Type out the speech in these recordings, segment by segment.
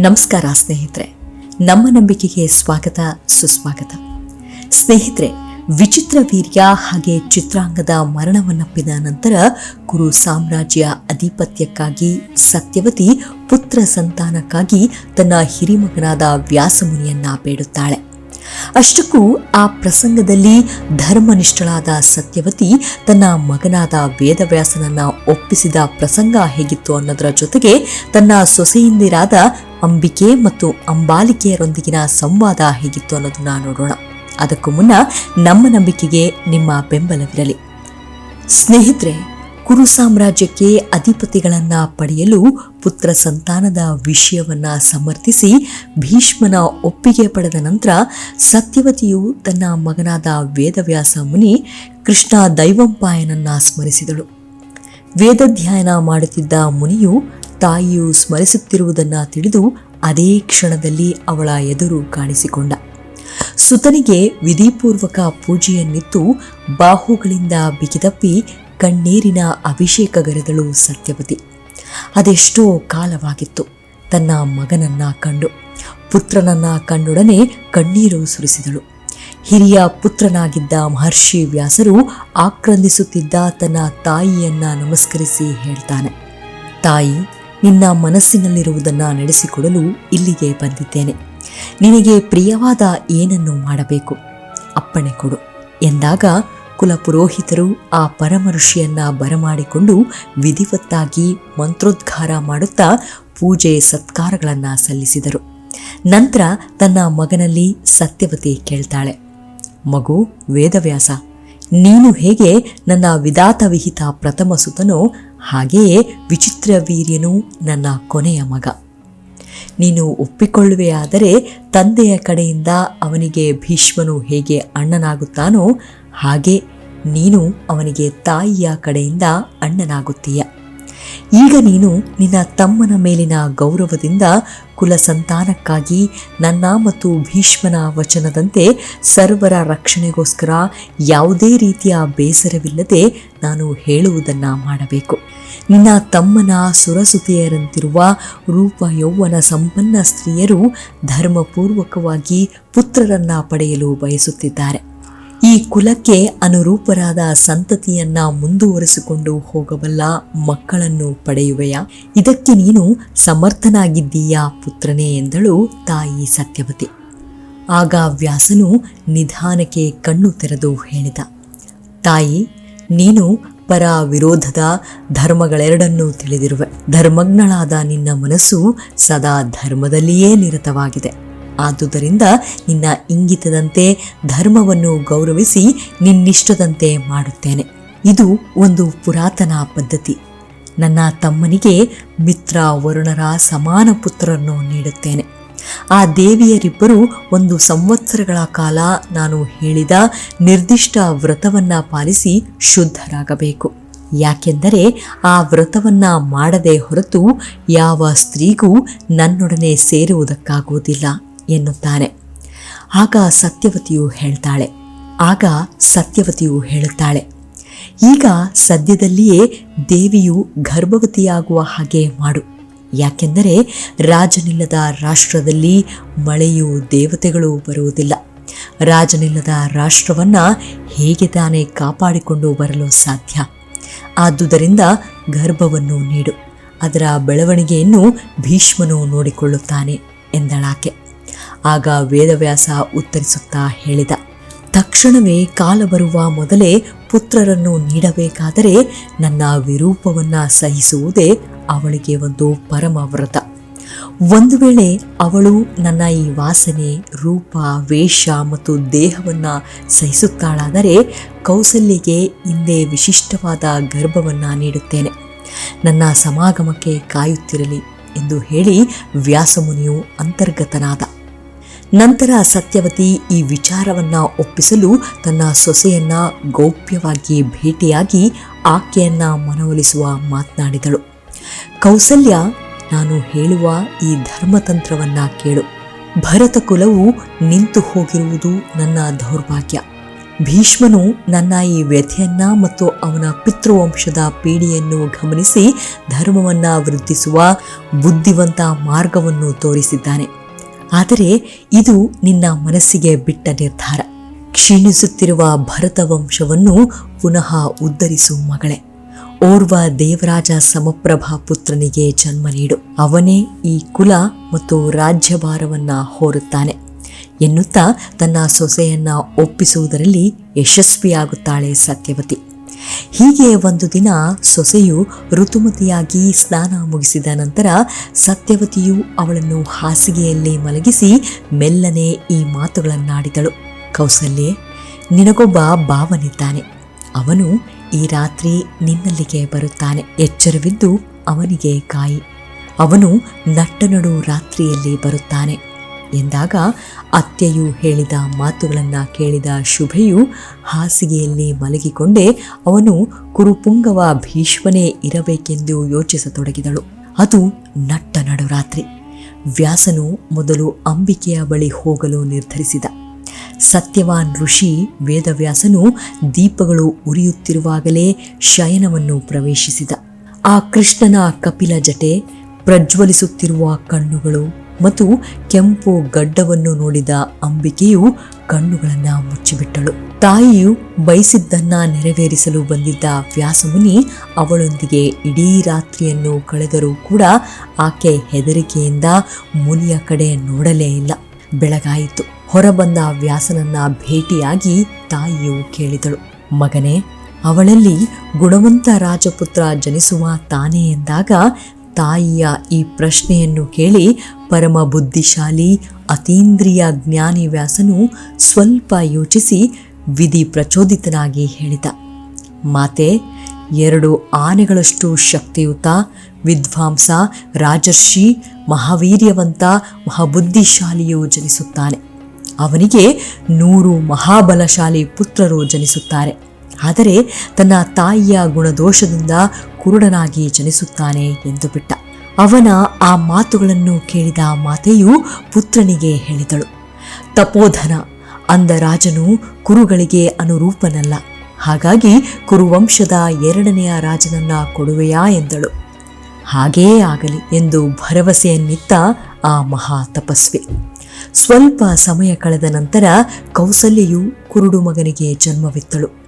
ನಮಸ್ಕಾರ ಸ್ನೇಹಿತರೆ. ನಮ್ಮ ನಂಬಿಕೆಗೆ ಸ್ವಾಗತ, ಸುಸ್ವಾಗತ. ಸ್ನೇಹಿತರೆ, ವಿಚಿತ್ರ ವೀರ್ಯ ಹಾಗೆ ಚಿತ್ರಾಂಗದ ಮರಣವನ್ನಪ್ಪಿದ ನಂತರ ಕುರು ಸಾಮ್ರಾಜ್ಯ ಅಧಿಪತ್ಯಕ್ಕಾಗಿ ಸತ್ಯವತಿ ಪುತ್ರ ಸಂತಾನಕ್ಕಾಗಿ ತನ್ನ ಹಿರಿಮಗನಾದ ವ್ಯಾಸಮುನಿಯನ್ನ ಬೇಡುತ್ತಾಳೆ. ಅಷ್ಟಕ್ಕೂ ಆ ಪ್ರಸಂಗದಲ್ಲಿ ಧರ್ಮನಿಷ್ಠಳಾದ ಸತ್ಯವತಿ ತನ್ನ ಮಗನಾದ ವೇದವ್ಯಾಸನನ್ನ ಒಪ್ಪಿಸಿದ ಪ್ರಸಂಗ ಹೇಗಿತ್ತು ಅನ್ನೋದರ ಜೊತೆಗೆ ತನ್ನ ಸೊಸೆಯಿಂದಿರಾದ ಅಂಬಿಕೆ ಮತ್ತು ಅಂಬಾಲಿಕೆಯರೊಂದಿಗಿನ ಸಂವಾದ ಹೇಗಿತ್ತು ಅನ್ನೋದನ್ನ ನೋಡೋಣ. ಅದಕ್ಕೂ ಮುನ್ನ ನಮ್ಮ ನಂಬಿಕೆಗೆ ನಿಮ್ಮ ಬೆಂಬಲವಿರಲಿ. ಸ್ನೇಹಿತರೆ, ಕುರು ಸಾಮ್ರಾಜ್ಯಕ್ಕೆ ಅಧಿಪತಿಗಳನ್ನ ಪಡೆಯಲು ಪುತ್ರ ಸಂತಾನದ ವಿಷಯವನ್ನ ಸಮರ್ಥಿಸಿ ಭೀಷ್ಮನ ಒಪ್ಪಿಗೆ ಪಡೆದ ನಂತರ ಸತ್ಯವತಿಯು ತನ್ನ ಮಗನಾದ ವೇದವ್ಯಾಸ ಮುನಿ ಕೃಷ್ಣ ದೈವಂಪಾಯನನ್ನ ಸ್ಮರಿಸಿದಳು. ವೇದಧ್ಯಾಯನ ಮಾಡುತ್ತಿದ್ದ ಮುನಿಯು ತಾಯಿಯು ಸ್ಮರಿಸುತ್ತಿರುವುದನ್ನು ತಿಳಿದು ಅದೇ ಕ್ಷಣದಲ್ಲಿ ಅವಳ ಎದುರು ಕಾಣಿಸಿಕೊಂಡ. ಸುತನಿಗೆ ವಿಧಿಪೂರ್ವಕ ಪೂಜೆಯನ್ನಿತ್ತು ಬಾಹುಗಳಿಂದ ಬಿಗಿದಪ್ಪಿ ಕಣ್ಣೀರಿನ ಅಭಿಷೇಕಗರೆದಳು ಸತ್ಯವತಿ ಅದೆಷ್ಟೋ ಕಾಲವಾಗಿತ್ತು ತನ್ನ ಮಗನನ್ನ ಕಂಡು. ಪುತ್ರನನ್ನ ಕಂಡೊಡನೆ ಕಣ್ಣೀರು ಸುರಿಸಿದಳು. ಹಿರಿಯ ಪುತ್ರನಾಗಿದ್ದ ಮಹರ್ಷಿ ವ್ಯಾಸರು ಆಕ್ರಂದಿಸುತ್ತಿದ್ದ ತನ್ನ ತಾಯಿಯನ್ನ ನಮಸ್ಕರಿಸಿ ಹೇಳ್ತಾನೆ, ತಾಯಿ, ನಿನ್ನ ಮನಸ್ಸಿನಲ್ಲಿರುವುದನ್ನು ನಡೆಸಿಕೊಡಲು ಇಲ್ಲಿಗೆ ಬಂದಿದ್ದೇನೆ. ನಿನಗೆ ಪ್ರಿಯವಾದ ಏನನ್ನು ಮಾಡಬೇಕು? ಅಪ್ಪಣೆ ಕೊಡು. ಎಂದಾಗ ಕುಲಪುರೋಹಿತರು ಆ ಪರಮ ಋಷಿಯನ್ನು ಬರಮಾಡಿಕೊಂಡು ವಿಧಿವತ್ತಾಗಿ ಮಂತ್ರೋದ್ಘಾರ ಮಾಡುತ್ತಾ ಪೂಜೆ ಸತ್ಕಾರಗಳನ್ನು ಸಲ್ಲಿಸಿದರು. ನಂತರ ತನ್ನ ಮಗನಲ್ಲಿ ಸತ್ಯವತಿ ಕೇಳ್ತಾಳೆ ಮಗು ವೇದವ್ಯಾಸ, ನೀನು ಹೇಗೆ ನನ್ನ ವಿಧಾತ ವಿಹಿತ ಪ್ರಥಮ ಸುತನೋ, ಹಾಗೆಯೇ ವಿಚಿತ್ರ ವೀರ್ಯನೂ ನನ್ನ ಕೊನೆಯ ಮಗ. ನೀನು ಒಪ್ಪಿಕೊಳ್ಳುವೆಯಾದರೆ ತಂದೆಯ ಕಡೆಯಿಂದ ಅವನಿಗೆ ಭೀಷ್ಮನು ಹೇಗೆ ಅಣ್ಣನಾಗುತ್ತಾನೋ, ಹಾಗೆ ನೀನು ಅವನಿಗೆ ತಾಯಿಯ ಕಡೆಯಿಂದ ಅಣ್ಣನಾಗುತ್ತೀಯ. ಈಗ ನೀನು ನಿನ್ನ ತಮ್ಮನ ಮೇಲಿನ ಗೌರವದಿಂದ ಕುಲ ಸಂತಾನಕ್ಕಾಗಿ ನನ್ನ ಮತ್ತು ಭೀಷ್ಮನ ವಚನದಂತೆ ಸರ್ವರ ರಕ್ಷಣೆಗೋಸ್ಕರ ಯಾವುದೇ ರೀತಿಯ ಬೇಸರವಿಲ್ಲದೆ ನಾನು ಹೇಳುವುದನ್ನು ಮಾಡಬೇಕು. ನಿನ್ನ ತಮ್ಮನ ಸುರಸುತಿಯರಂತಿರುವ ರೂಪ ಯೌವನ ಸಂಪನ್ನ ಸ್ತ್ರೀಯರು ಧರ್ಮಪೂರ್ವಕವಾಗಿ ಪುತ್ರರನ್ನ ಪಡೆಯಲು ಬಯಸುತ್ತಿದ್ದಾರೆ. ಈ ಕುಲಕ್ಕೆ ಅನುರೂಪರಾದ ಸಂತತಿಯನ್ನ ಮುಂದುವರೆಸಿಕೊಂಡು ಹೋಗಬಲ್ಲ ಮಕ್ಕಳನ್ನು ಪಡೆಯುವೆಯ? ಇದಕ್ಕೆ ನೀನು ಸಮರ್ಥನಾಗಿದ್ದೀಯಾ ಪುತ್ರನೇ ಎಂದಳು ತಾಯಿ ಸತ್ಯವತಿ. ಆಗ ವ್ಯಾಸನು ನಿಧಾನಕ್ಕೆ ಕಣ್ಣು ತೆರೆದು ಹೇಳಿದ, ತಾಯಿ, ನೀನು ಪರ ವಿರೋಧದ ಧರ್ಮಗಳೆರಡನ್ನೂ ತಿಳಿದಿರುವೆ. ಧರ್ಮಜ್ಞಳಾದ ನಿನ್ನ ಮನಸ್ಸು ಸದಾ ಧರ್ಮದಲ್ಲಿಯೇ ನಿರತವಾಗಿದೆ. ಆದುದರಿಂದ ನಿನ್ನ ಇಂಗಿತದಂತೆ ಧರ್ಮವನ್ನು ಗೌರವಿಸಿ ನಿನ್ನಿಷ್ಟದಂತೆ ಮಾಡುತ್ತೇನೆ. ಇದು ಒಂದು ಪುರಾತನ ಪದ್ಧತಿ. ನನ್ನ ತಮ್ಮನಿಗೆ ಮಿತ್ರ ವರುಣರ ಸಮಾನ ಪುತ್ರರನ್ನು ನೀಡುತ್ತೇನೆ. ಆ ದೇವಿಯರಿಬ್ಬರು ಒಂದು ಸಂವತ್ಸರಗಳ ಕಾಲ ನಾನು ಹೇಳಿದ ನಿರ್ದಿಷ್ಟ ವ್ರತವನ್ನು ಪಾಲಿಸಿ ಶುದ್ಧರಾಗಬೇಕು. ಯಾಕೆಂದರೆ ಆ ವ್ರತವನ್ನ ಮಾಡದೆ ಹೊರತು ಯಾವ ಸ್ತ್ರೀಗೂ ನನ್ನೊಡನೆ ಸೇರುವುದಕ್ಕಾಗುವುದಿಲ್ಲ. ಎನ್ನುತ್ತಾನೆ ಆಗ ಸತ್ಯವತಿಯು ಹೇಳ್ತಾಳೆ. ಆಗ ಸತ್ಯವತಿಯು ಹೇಳುತ್ತಾಳೆ. ಈಗ ಸದ್ಯದಲ್ಲಿಯೇ ದೇವಿಯು ಗರ್ಭವತಿಯಾಗುವ ಹಾಗೆ ಮಾಡು. ಯಾಕೆಂದರೆ ರಾಜನಿಲ್ಲದ ರಾಷ್ಟ್ರದಲ್ಲಿ ಮಳೆಯು ದೇವತೆಗಳು ಬರುವುದಿಲ್ಲ. ರಾಜನಿಲ್ಲದ ರಾಷ್ಟ್ರವನ್ನ ಹೇಗೆ ತಾನೇ ಕಾಪಾಡಿಕೊಂಡು ಬರಲು ಸಾಧ್ಯ? ಆದುದರಿಂದ ಗರ್ಭವನ್ನು ನೀಡು. ಅದರ ಬೆಳವಣಿಗೆಯನ್ನು ಭೀಷ್ಮನು ನೋಡಿಕೊಳ್ಳುತ್ತಾನೆ ಎಂದಳಾಕೆ. ಆಗ ವೇದವ್ಯಾಸ ಉತ್ತರಿಸುತ್ತಾ ಹೇಳಿದ, ತಕ್ಷಣವೇ ಕಾಲ ಬರುವ ಮೊದಲೇ ಪುತ್ರರನ್ನು ನೀಡಬೇಕಾದರೆ ನನ್ನ ವಿರೂಪವನ್ನು ಸಹಿಸುವುದೇ ಅವಳಿಗೆ ಒಂದು ಪರಮ ವ್ರತ ಒಂದು ವೇಳೆ ಅವಳು ನನ್ನ ಈ ವಾಸನೆ, ರೂಪ, ವೇಷ ಮತ್ತು ದೇಹವನ್ನು ಸಹಿಸುತ್ತಾಳಾದರೆ ಕೌಸಲ್ಯಗೆ ಹಿಂದೆ ವಿಶಿಷ್ಟವಾದ ಗರ್ಭವನ್ನು ನೀಡುತ್ತೇನೆ. ನನ್ನ ಸಮಾಗಮಕ್ಕೆ ಕಾಯುತ್ತಿರಲಿ ಎಂದು ಹೇಳಿ ವ್ಯಾಸಮುನಿಯು ಅಂತರ್ಗತನಾದ. ನಂತರ ಸತ್ಯವತಿ ಈ ವಿಚಾರವನ್ನ ಒಪ್ಪಿಸಲು ತನ್ನ ಸೊಸೆಯನ್ನ ಗೌಪ್ಯವಾಗಿ ಭೇಟಿಯಾಗಿ ಆಕೆಯನ್ನ ಮನವೊಲಿಸುವ ಮಾತನಾಡಿದಳು. ಕೌಸಲ್ಯ, ನಾನು ಹೇಳುವ ಈ ಧರ್ಮತಂತ್ರವನ್ನ ಕೇಳು. ಭರತ ಕುಲವು ನಿಂತು ಹೋಗಿರುವುದು ನನ್ನ ದೌರ್ಭಾಗ್ಯ. ಭೀಷ್ಮನು ನನ್ನ ಈ ವ್ಯಥೆಯನ್ನ ಮತ್ತು ಅವನ ಪಿತೃವಂಶದ ಪೀಡಿಯನ್ನು ಗಮನಿಸಿ ಧರ್ಮವನ್ನ ವೃದ್ಧಿಸುವ ಬುದ್ಧಿವಂತ ಮಾರ್ಗವನ್ನು ತೋರಿಸಿದ್ದಾನೆ. ಆದರೆ ಇದು ನಿನ್ನ ಮನಸ್ಸಿಗೆ ಬಿಟ್ಟ ನಿರ್ಧಾರ. ಕ್ಷೀಣಿಸುತ್ತಿರುವ ಭರತ ವಂಶವನ್ನು ಪುನಃ ಉದ್ಧರಿಸು ಮಗಳೇ. ಓರ್ವ ದೇವರಾಜ ಸಮಪ್ರಭಾ ಪುತ್ರನಿಗೆ ಜನ್ಮ ನೀಡು. ಅವನೇ ಈ ಕುಲ ಮತ್ತು ರಾಜ್ಯಭಾರವನ್ನು ಹೋರುತ್ತಾನೆ. ಎನ್ನುತ್ತಾ ತನ್ನ ಸೊಸೆಯನ್ನ ಒಪ್ಪಿಸುವುದರಲ್ಲಿ ಯಶಸ್ವಿಯಾಗುತ್ತಾಳೆ ಸತ್ಯವತಿ. ಹೀಗೆ ಒಂದು ದಿನ ಸೊಸೆಯು ಋತುಮತಿಯಾಗಿ ಸ್ನಾನ ಮುಗಿಸಿದ ನಂತರ ಸತ್ಯವತಿಯು ಅವಳನ್ನು ಹಾಸಿಗೆಯಲ್ಲಿ ಮಲಗಿಸಿ ಮೆಲ್ಲನೆ ಈ ಮಾತುಗಳನ್ನಾಡಿದಳು. ಕೌಸಲ್ಯೆ, ನಿನಗೊಬ್ಬ ಭಾವನಿದ್ದಾನೆ. ಅವನು ಈ ರಾತ್ರಿ ನಿನ್ನಲ್ಲಿಗೆ ಬರುತ್ತಾನೆ. ಎಚ್ಚರವಿದ್ದು ಅವನಿಗೆ ಕಾಯಿ. ಅವನು ನಟ್ಟನಡು ರಾತ್ರಿಯಲ್ಲಿ ಬರುತ್ತಾನೆ. ಎಂದಾಗ ಅತ್ತೆಯು ಹೇಳಿದ ಮಾತುಗಳನ್ನು ಕೇಳಿದ ಶುಭೆಯು ಹಾಸಿಗೆಯಲ್ಲಿ ಮಲಗಿಕೊಂಡೇ ಅವನು ಕುರುಪುಂಗವ ಭೀಷ್ಮನೇ ಇರಬೇಕೆಂದು ಯೋಚಿಸತೊಡಗಿದಳು. ಅದು ನಟ್ಟ ನಡುರಾತ್ರಿ. ವ್ಯಾಸನು ಮೊದಲು ಅಂಬಿಕೆಯ ಬಳಿ ಹೋಗಲು ನಿರ್ಧರಿಸಿದ. ಸತ್ಯವಾನ್ ಋಷಿ ವೇದವ್ಯಾಸನು ದೀಪಗಳು ಉರಿಯುತ್ತಿರುವಾಗಲೇ ಶಯನವನ್ನು ಪ್ರವೇಶಿಸಿದ. ಆ ಕೃಷ್ಣನ ಕಪಿಲ ಜಟೆ ಪ್ರಜ್ವಲಿಸುತ್ತಿರುವ ಕಣ್ಣುಗಳು ಮತ್ತು ಕೆಂಪು ಗಡ್ಡವನ್ನು ನೋಡಿದ ಅಂಬಿಕೆಯು ಕಣ್ಣುಗಳನ್ನ ಮುಚ್ಚಿಬಿಟ್ಟಳು. ತಾಯಿಯು ಬಯಸಿದ್ದನ್ನ ನೆರವೇರಿಸಲು ಬಂದಿದ್ದ ವ್ಯಾಸಮುನಿ ಅವಳೊಂದಿಗೆ ಇಡೀ ರಾತ್ರಿಯನ್ನು ಕಳೆದರೂ ಕೂಡ ಆಕೆ ಹೆದರಿಕೆಯಿಂದ ಮುನಿಯ ಕಡೆ ನೋಡಲೇ ಇಲ್ಲ. ಬೆಳಗಾಯಿತು. ಹೊರಬಂದ ವ್ಯಾಸನನ್ನ ಭೇಟಿಯಾಗಿ ತಾಯಿಯು ಕೇಳಿದಳು. ಮಗನೇ, ಅವಳಲ್ಲಿ ಗುಣವಂತ ರಾಜಪುತ್ರ ಜನಿಸುವ ತಾನೇ ಎಂದಾಗ ತಾಯಿಯ ಈ ಪ್ರಶ್ನೆಯನ್ನು ಕೇಳಿ ಪರಮ ಬುದ್ಧಿಶಾಲಿ, ಅತೀಂದ್ರಿಯ ಜ್ಞಾನಿ ವ್ಯಾಸನು ಸ್ವಲ್ಪ ಯೋಚಿಸಿ ವಿಧಿ ಪ್ರಚೋದಿತನಾಗಿ ಹೇಳಿದ. ಮಾತೆ, ಎರಡು ಆನೆಗಳಷ್ಟು ಶಕ್ತಿಯುತ, ವಿದ್ವಾಂಸ, ರಾಜರ್ಷಿ, ಮಹಾವೀರ್ಯವಂತ, ಮಹಾಬುದ್ಧಿಶಾಲಿಯು ಜನಿಸುತ್ತಾನೆ. ಅವನಿಗೆ ನೂರು ಮಹಾಬಲಶಾಲಿ ಪುತ್ರರು ಜನಿಸುತ್ತಾರೆ. ಆದರೆ ತನ್ನ ತಾಯಿಯ ಗುಣದೋಷದಿಂದ ಕುರುಡನಾಗಿ ಜನಿಸುತ್ತಾನೆ ಎಂದು ಬಿಟ್ಟ. ಅವನ ಆ ಮಾತುಗಳನ್ನು ಕೇಳಿದ ಮಾತೆಯು ಪುತ್ರನಿಗೆ ಹೇಳಿದಳು, ತಪೋಧನ, ಅಂದ ರಾಜನು ಕುರುಗಳಿಗೆ ಅನುರೂಪನಲ್ಲ. ಹಾಗಾಗಿ ಕುರುವಂಶದ ಎರಡನೆಯ ರಾಜನನ್ನ ಕೊಡುವೆಯಾ? ಎಂದಳು. ಹಾಗೇ ಆಗಲಿ, ಎಂದು ಭರವಸೆಯನ್ನಿತ್ತ ಆ ಮಹಾ ತಪಸ್ವಿ. ಸ್ವಲ್ಪ ಸಮಯ ಕಳೆದ ನಂತರ ಕೌಸಲ್ಯೆಯು ಕುರುಡು ಮಗನಿಗೆ ಜನ್ಮವಿತ್ತಳು.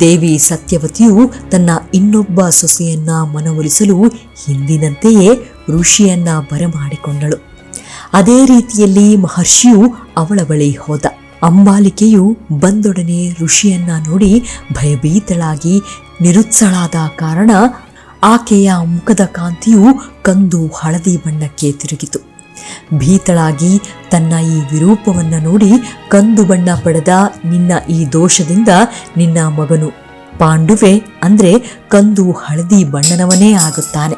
ದೇವಿ ಸತ್ಯವತಿಯು ತನ್ನ ಇನ್ನೊಬ್ಬ ಸೊಸೆಯನ್ನ ಮನವೊಲಿಸಲು ಹಿಂದಿನಂತೆಯೇ ಋಷಿಯನ್ನ ಬರಮಾಡಿಕೊಂಡಳು. ಅದೇ ರೀತಿಯಲ್ಲಿ ಮಹರ್ಷಿಯು ಅವಳ ಬಳಿ ಹೋದ. ಅಂಬಾಲಿಕೆಯು ಬಂದೊಡನೆ ಋಷಿಯನ್ನ ನೋಡಿ ಭಯಭೀತಳಾಗಿ ನಿರುತ್ಸಳಾದ ಕಾರಣ ಆಕೆಯ ಮುಖದ ಕಾಂತಿಯು ಕಂದು ಹಳದಿ ಬಣ್ಣಕ್ಕೆ ತಿರುಗಿತು. ಭೀತಳಾಗಿ ತನ್ನ ಈ ವಿರೂಪವನ್ನು ನೋಡಿ ಕಂದು ಬಣ್ಣ ಪಡೆದ ನಿನ್ನ ಈ ದೋಷದಿಂದ ನಿನ್ನ ಮಗನು ಪಾಂಡುವೆ ಅಂದರೆ ಕಂದು ಹಳದಿ ಬಣ್ಣನವನೇ ಆಗುತ್ತಾನೆ.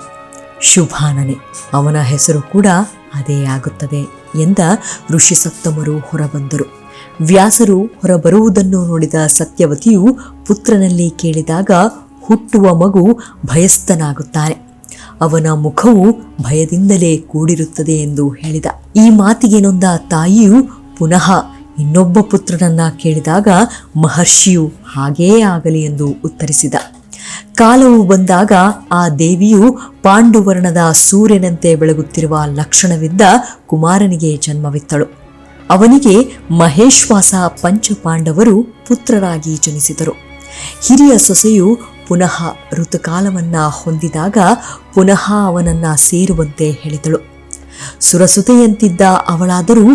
ಶುಭಾನನೆ, ಅವನ ಹೆಸರು ಕೂಡ ಅದೇ ಆಗುತ್ತದೆ ಎಂದ ಋಷಿ ಸಪ್ತಮರು ಹೊರಬಂದರು. ವ್ಯಾಸರು ಹೊರಬರುವುದನ್ನು ನೋಡಿದ ಸತ್ಯವತಿಯು ಪುತ್ರನಲ್ಲಿ ಕೇಳಿದಾಗ ಹುಟ್ಟುವ ಮಗು ಭಯಸ್ಥನಾಗುತ್ತಾನೆ. ಅವನ ಮುಖವು ಭಯದಿಂದಲೇ ಕೂಡಿರುತ್ತದೆ ಎಂದು ಹೇಳಿದ. ಈ ಮಾತಿಗೆ ನೊಂದ ತಾಯಿಯು ಪುನಃ ಇನ್ನೊಬ್ಬ ಪುತ್ರನನ್ನ ಕೇಳಿದಾಗ ಮಹರ್ಷಿಯು ಹಾಗೇ ಆಗಲಿ ಎಂದು ಉತ್ತರಿಸಿದ. ಕಾಲವು ಬಂದಾಗ ಆ ದೇವಿಯು ಪಾಂಡುವರ್ಣದ ಸೂರ್ಯನಂತೆ ಬೆಳಗುತ್ತಿರುವ ಲಕ್ಷಣವಿದ್ದ ಕುಮಾರನಿಗೆ ಜನ್ಮವಿತ್ತಳು. ಅವನಿಗೆ ಮಹೇಶ್ವಾಸ ಪಂಚಪಾಂಡವರು ಪುತ್ರರಾಗಿ ಜನಿಸಿದರು. ಹಿರಿಯ ಸೊಸೆಯು ಪುನಃ ಋತುಕಾಲವನ್ನು ಹೊಂದಿದಾಗ ಪುನಃ ಅವನನ್ನ ಸೇರುವಂತೆ ಹೇಳಿದಳು. ಸುರಸುತೆಯಂತಿದ್ದ ಅವಳಾದರೂ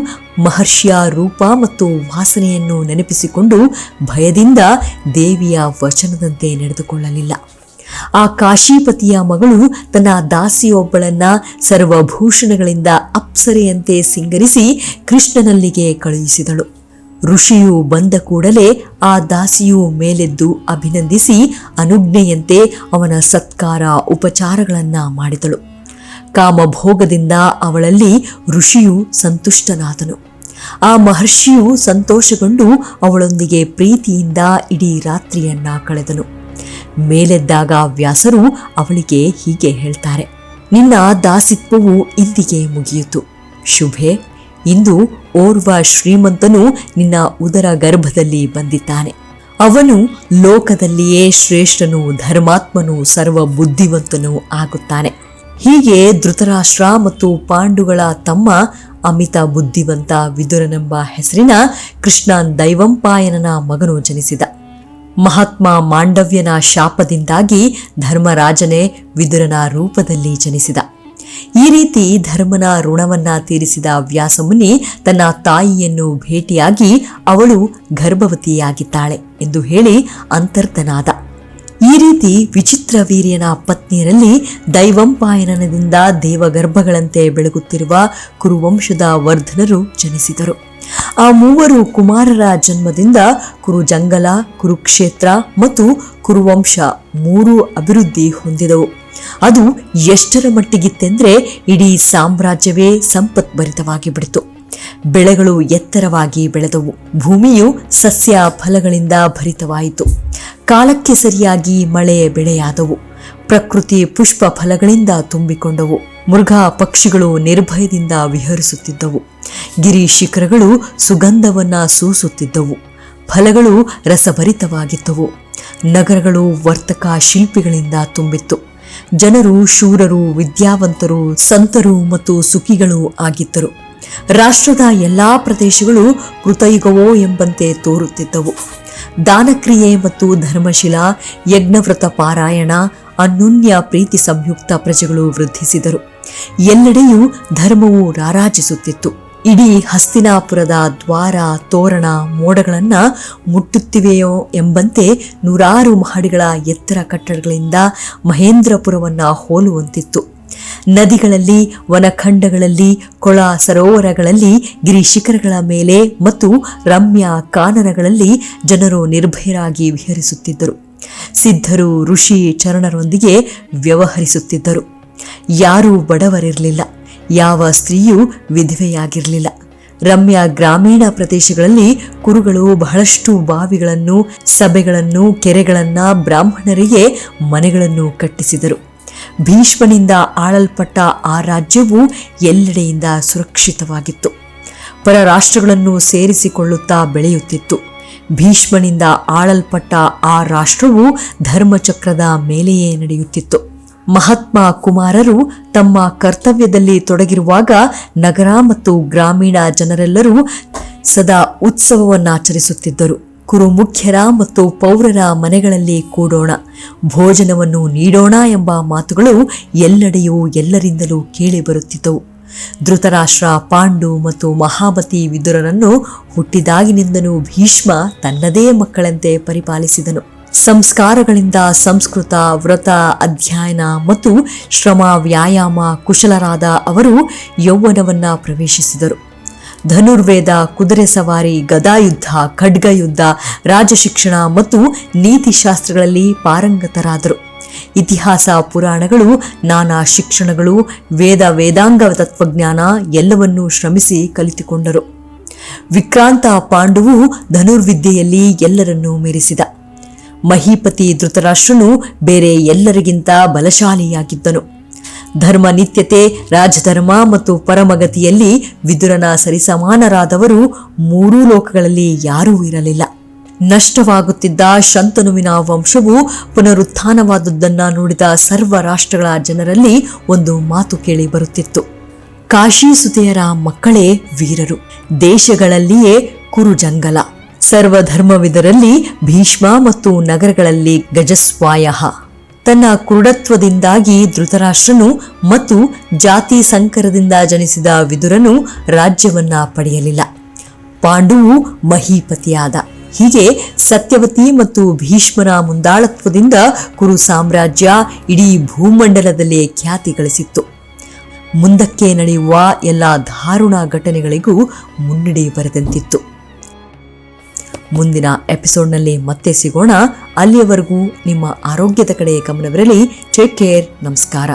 ಮಹರ್ಷಿಯ ರೂಪ ಮತ್ತು ವಾಸನೆಯನ್ನು ನೆನಪಿಸಿಕೊಂಡು ಭಯದಿಂದ ದೇವಿಯ ವಚನದಂತೆ ನಡೆದುಕೊಳ್ಳಲಿಲ್ಲ. ಆ ಕಾಶೀಪತಿಯ ಮಗಳು ತನ್ನ ದಾಸಿಯೊಬ್ಬಳನ್ನ ಸರ್ವಭೂಷಣಗಳಿಂದ ಅಪ್ಸರೆಯಂತೆ ಸಿಂಗರಿಸಿ ಕೃಷ್ಣನಲ್ಲಿಗೆ ಕಳುಹಿಸಿದಳು. ಋಷಿಯು ಬಂದ ಕೂಡಲೇ ಆ ದಾಸಿಯು ಮೇಲೆದ್ದು ಅಭಿನಂದಿಸಿ ಅನುಜ್ಞೆಯಂತೆ ಅವನ ಸತ್ಕಾರ ಉಪಚಾರಗಳನ್ನು ಮಾಡಿದಳು. ಕಾಮಭೋಗದಿಂದ ಅವಳಲ್ಲಿ ಋಷಿಯು ಸಂತುಷ್ಟನಾದನು. ಆ ಮಹರ್ಷಿಯು ಸಂತೋಷಗೊಂಡು ಅವಳೊಂದಿಗೆ ಪ್ರೀತಿಯಿಂದ ಇಡೀ ರಾತ್ರಿಯನ್ನ ಕಳೆದನು. ಮೇಲೆದ್ದಾಗ ವ್ಯಾಸರು ಅವಳಿಗೆ ಹೀಗೆ ಹೇಳ್ತಾರೆ, ನಿನ್ನ ದಾಸಿತ್ವವು ಇಲ್ಲಿಗೆ ಮುಗಿಯಿತು. ಶುಭೆ ಇಂದು ಓರ್ವ ಶ್ರೀಮಂತನು ನಿನ್ನ ಉದರ ಗರ್ಭದಲ್ಲಿ ಬಂದಿದ್ದಾನೆ. ಅವನು ಲೋಕದಲ್ಲಿಯೇ ಶ್ರೇಷ್ಠನು, ಧರ್ಮಾತ್ಮನು ಸರ್ವ ಬುದ್ಧಿವಂತನೂ ಆಗುತ್ತಾನೆ. ಹೀಗೆ ಧೃತರಾಷ್ಟ್ರ ಮತ್ತು ಪಾಂಡುಗಳ ತಮ್ಮ ಅಮಿತ ಬುದ್ಧಿವಂತ ವಿದುರನೆಂಬ ಹೆಸರಿನ ಕೃಷ್ಣನ್ ದೈವಂಪಾಯನನ ಮಗನು ಜನಿಸಿದ. ಮಹಾತ್ಮ ಮಾಂಡವ್ಯನ ಶಾಪದಿಂದಾಗಿ ಧರ್ಮರಾಜನೇ ವಿದುರನ ರೂಪದಲ್ಲಿ ಜನಿಸಿದ. ಈ ರೀತಿ ಧರ್ಮನ ಋಣವನ್ನ ತೀರಿಸಿದ ವ್ಯಾಸಮುನಿ ತನ್ನ ತಾಯಿಯನ್ನು ಭೇಟಿಯಾಗಿ ಅವಳು ಗರ್ಭವತಿಯಾಗಿದ್ದಾಳೆ ಎಂದು ಹೇಳಿ ಅಂತರ್ತನಾದ. ಈ ರೀತಿ ವಿಚಿತ್ರ ವೀರ್ಯನ ಪತ್ನಿಯರಲ್ಲಿ ದೈವಂಪಾಯನದಿಂದ ದೇವಗರ್ಭಗಳಂತೆ ಬೆಳಗುತ್ತಿರುವ ಕುರುವಂಶದ ವರ್ಧನರು ಜನಿಸಿದರು. ಆ ಮೂವರು ಕುಮಾರರ ಜನ್ಮದಿಂದ ಕುರು ಜಂಗಲ ಕುರುಕ್ಷೇತ್ರ ಮತ್ತು ಕುರುವಂಶ ಮೂರು ಅಭಿವೃದ್ಧಿ ಹೊಂದಿದವು. ಅದು ಎಷ್ಟರ ಮಟ್ಟಿಗಿತ್ತೆಂದರೆ ಇಡೀ ಸಾಮ್ರಾಜ್ಯವೇ ಸಂಪತ್ಭರಿತವಾಗಿ ಬಿಡಿತು ಬೆಳೆಗಳು ಎತ್ತರವಾಗಿ ಬೆಳೆದವು. ಭೂಮಿಯು ಸಸ್ಯ ಫಲಗಳಿಂದ ಭರಿತವಾಯಿತು. ಕಾಲಕ್ಕೆ ಸರಿಯಾಗಿ ಮಳೆ ಬೆಳೆಯಾದವು. ಪ್ರಕೃತಿ ಪುಷ್ಪ ಫಲಗಳಿಂದ ತುಂಬಿಕೊಂಡವು. ಮೃಗ ಪಕ್ಷಿಗಳು ನಿರ್ಭಯದಿಂದ ವಿಹರಿಸುತ್ತಿದ್ದವು. ಗಿರಿ ಶಿಖರಗಳು ಸುಗಂಧವನ್ನ ಸೂಸುತ್ತಿದ್ದವು. ಫಲಗಳು ರಸಭರಿತವಾಗಿದ್ದವು. ನಗರಗಳು ವರ್ತಕ ಶಿಲ್ಪಿಗಳಿಂದ ತುಂಬಿತ್ತು. ಜನರು, ಶೂರರು, ವಿದ್ಯಾವಂತರು, ಸಂತರು ಮತ್ತು ಸುಖಿಗಳು ಆಗಿದ್ದರು. ರಾಷ್ಟ್ರದ ಎಲ್ಲಾ ಪ್ರದೇಶಗಳು ಕೃತಯುಗವೋ ಎಂಬಂತೆ ತೋರುತ್ತಿದ್ದವು. ದಾನಕ್ರಿಯೆ ಮತ್ತು ಧರ್ಮಶಿಲ, ಯಜ್ಞವ್ರತ ಪಾರಾಯಣ ಅನ್ಯೋನ್ಯ ಪ್ರೀತಿ ಸಂಯುಕ್ತ ಪ್ರಜೆಗಳು ವೃದ್ಧಿಸಿದರು. ಎಲ್ಲೆಡೆಯೂ ಧರ್ಮವು ರಾರಾಜಿಸುತ್ತಿತ್ತು. ಇಡೀ ಹಸ್ತಿನಾಪುರದ ದ್ವಾರ, ತೋರಣ, ಮೋಡಗಳನ್ನು ಮುಟ್ಟುತ್ತಿವೆಯೋ ಎಂಬಂತೆ ನೂರಾರು ಮಹಡಿಗಳ ಎತ್ತರ ಕಟ್ಟಡಗಳಿಂದ ಮಹೇಂದ್ರಪುರವನ್ನು ಹೋಲುವಂತಿತ್ತು. ನದಿಗಳಲ್ಲಿ, ವನಖಂಡಗಳಲ್ಲಿ, ಕೊಳ ಸರೋವರಗಳಲ್ಲಿ, ಗಿರಿಶಿಖರಗಳ ಮೇಲೆ ಮತ್ತು ರಮ್ಯ ಕಾನನಗಳಲ್ಲಿ ಜನರು ನಿರ್ಭಯರಾಗಿ ವಿಹರಿಸುತ್ತಿದ್ದರು. ಸಿದ್ಧರು, ಋಷಿ, ಚರಣರೊಂದಿಗೆ ವ್ಯವಹರಿಸುತ್ತಿದ್ದರು. ಯಾರೂ ಬಡವರಿರಲಿಲ್ಲ. ಯಾವ ಸ್ತ್ರೀಯೂ ವಿಧವೆಯಾಗಿರಲಿಲ್ಲ. ರಮ್ಯ ಗ್ರಾಮೀಣ ಪ್ರದೇಶಗಳಲ್ಲಿ ಕುರುಗಳು ಬಹಳಷ್ಟು ಬಾವಿಗಳನ್ನು, ಸಭೆಗಳನ್ನು, ಕೆರೆಗಳನ್ನ ಬ್ರಾಹ್ಮಣರಿಗೆ ಮನೆಗಳನ್ನು ಕಟ್ಟಿಸಿದರು. ಭೀಷ್ಮನಿಂದ ಆಳಲ್ಪಟ್ಟ ಆ ರಾಜ್ಯವು ಎಲ್ಲೆಡೆಯಿಂದ ಸುರಕ್ಷಿತವಾಗಿತ್ತು. ಪರ ರಾಷ್ಟ್ರಗಳನ್ನು ಸೇರಿಸಿಕೊಳ್ಳುತ್ತಾ ಬೆಳೆಯುತ್ತಿತ್ತು. ಭೀಷ್ಮನಿಂದ ಆಳಲ್ಪಟ್ಟ ಆ ರಾಷ್ಟ್ರವು ಧರ್ಮಚಕ್ರದ ಮೇಲೆಯೇ ನಡೆಯುತ್ತಿತ್ತು. ಮಹಾತ್ಮ ಕುಮಾರರು ತಮ್ಮ ಕರ್ತವ್ಯದಲ್ಲಿ ತೊಡಗಿರುವಾಗ ನಗರ ಮತ್ತು ಗ್ರಾಮೀಣ ಜನರೆಲ್ಲರೂ ಸದಾ ಉತ್ಸವವನ್ನಾಚರಿಸುತ್ತಿದ್ದರು ಕುರುಮುಖ್ಯರ ಮತ್ತು ಪೌರರ ಮನೆಗಳಲ್ಲಿ ಕೂಡೋಣ, ಭೋಜನವನ್ನು ನೀಡೋಣ ಎಂಬ ಮಾತುಗಳು ಎಲ್ಲೆಡೆಯೂ ಎಲ್ಲರಿಂದಲೂ ಕೇಳಿಬರುತ್ತಿದ್ದವು ಧೃತರಾಷ್ಟ್ರ, ಪಾಂಡು ಮತ್ತು ಮಹಾಬತಿ ವಿದುರರನ್ನು ಹುಟ್ಟಿದಾಗಿನಿಂದನೂ ಭೀಷ್ಮ ತನ್ನದೇ ಮಕ್ಕಳಂತೆ ಪರಿಪಾಲಿಸಿದನು. ಸಂಸ್ಕಾರಗಳಿಂದ ಸಂಸ್ಕೃತ, ವ್ರತ, ಅಧ್ಯಯನ ಮತ್ತು ಶ್ರಮ, ವ್ಯಾಯಾಮ ಕುಶಲರಾದ ಅವರು ಯೌವನವನ್ನು ಪ್ರವೇಶಿಸಿದರು. ಧನುರ್ವೇದ, ಕುದುರೆ ಸವಾರಿ, ಗದಾಯುದ್ಧ, ಖಡ್ಗಯುದ್ಧ, ರಾಜಶಿಕ್ಷಣ ಮತ್ತು ನೀತಿಶಾಸ್ತ್ರಗಳಲ್ಲಿ ಪಾರಂಗತರಾದರು. ಇತಿಹಾಸ, ಪುರಾಣಗಳು, ನಾನಾ ಶಿಕ್ಷಣಗಳು, ವೇದ, ವೇದಾಂಗ ತತ್ವಜ್ಞಾನ ಎಲ್ಲವನ್ನೂ ಶ್ರಮಿಸಿ ಕಲಿತುಕೊಂಡರು. ವಿಕ್ರಾಂತ ಪಾಂಡುವು ಧನುರ್ವಿದ್ಯೆಯಲ್ಲಿ ಎಲ್ಲರನ್ನೂ ಮೀರಿಸಿದ. ಮಹೀಪತಿ ಧೃತರಾಷ್ಟ್ರನು ಬೇರೆ ಎಲ್ಲರಿಗಿಂತ ಬಲಶಾಲಿಯಾಗಿದ್ದನು. ಧರ್ಮ ನಿತ್ಯತೆ ರಾಜಧರ್ಮ ಮತ್ತು ಪರಮಗತಿಯಲ್ಲಿ ವಿದುರನ ಸರಿಸಮಾನರಾದವರು ಮೂರೂ ಲೋಕಗಳಲ್ಲಿ ಯಾರೂ ಇರಲಿಲ್ಲ. ನಷ್ಟವಾಗುತ್ತಿದ್ದ ಶಂತನುವಿನ ವಂಶವು ಪುನರುತ್ಥಾನವಾದುದನ್ನು ನೋಡಿದ ಸರ್ವ ರಾಷ್ಟ್ರಗಳ ಜನರಲ್ಲಿ ಒಂದು ಮಾತು ಕೇಳಿ ಬರುತ್ತಿತ್ತು. ಕಾಶೀಸುತೆಯರ ಮಕ್ಕಳೇ ವೀರರು. ದೇಶಗಳಲ್ಲಿಯೇ ಕುರು ಜಂಗಲ ಸರ್ವಧರ್ಮವಿದರಲ್ಲಿ ಭೀಷ್ಮ ಮತ್ತು ನಗರಗಳಲ್ಲಿ ಗಜಸ್ವಾಯ. ತನ್ನ ಕುರುಡತ್ವದಿಂದಾಗಿ ಧೃತರಾಷ್ಟ್ರನು ಮತ್ತು ಜಾತಿ ಸಂಕರದಿಂದ ಜನಿಸಿದ ವಿದುರನು ರಾಜ್ಯವನ್ನ ಪಡೆಯಲಿಲ್ಲ. ಪಾಂಡುವು ಮಹೀಪತಿಯಾದ. ಹೀಗೆ ಸತ್ಯವತಿ ಮತ್ತು ಭೀಷ್ಮನ ಮುಂದಾಳತ್ವದಿಂದ ಕುರು ಸಾಮ್ರಾಜ್ಯ ಇಡೀ ಭೂಮಂಡಲದಲ್ಲಿ ಖ್ಯಾತಿ ಗಳಿಸಿತ್ತು. ಮುಂದಕ್ಕೆ ನಡೆಯುವ ಎಲ್ಲ ದಾರುಣ ಘಟನೆಗಳಿಗೂ ಮುನ್ನಡೆ ಬರೆದಂತಿತ್ತು. ಮುಂದಿನ ಎಪಿಸೋಡ್ನಲ್ಲಿ ಮತ್ತೆ ಸಿಗೋಣ. ಅಲ್ಲಿಯವರೆಗೂ ನಿಮ್ಮ ಆರೋಗ್ಯದ ಕಡೆ ಗಮನವಿರಲಿ. ಟೇಕ್ ಕೇರ್ ನಮಸ್ಕಾರ.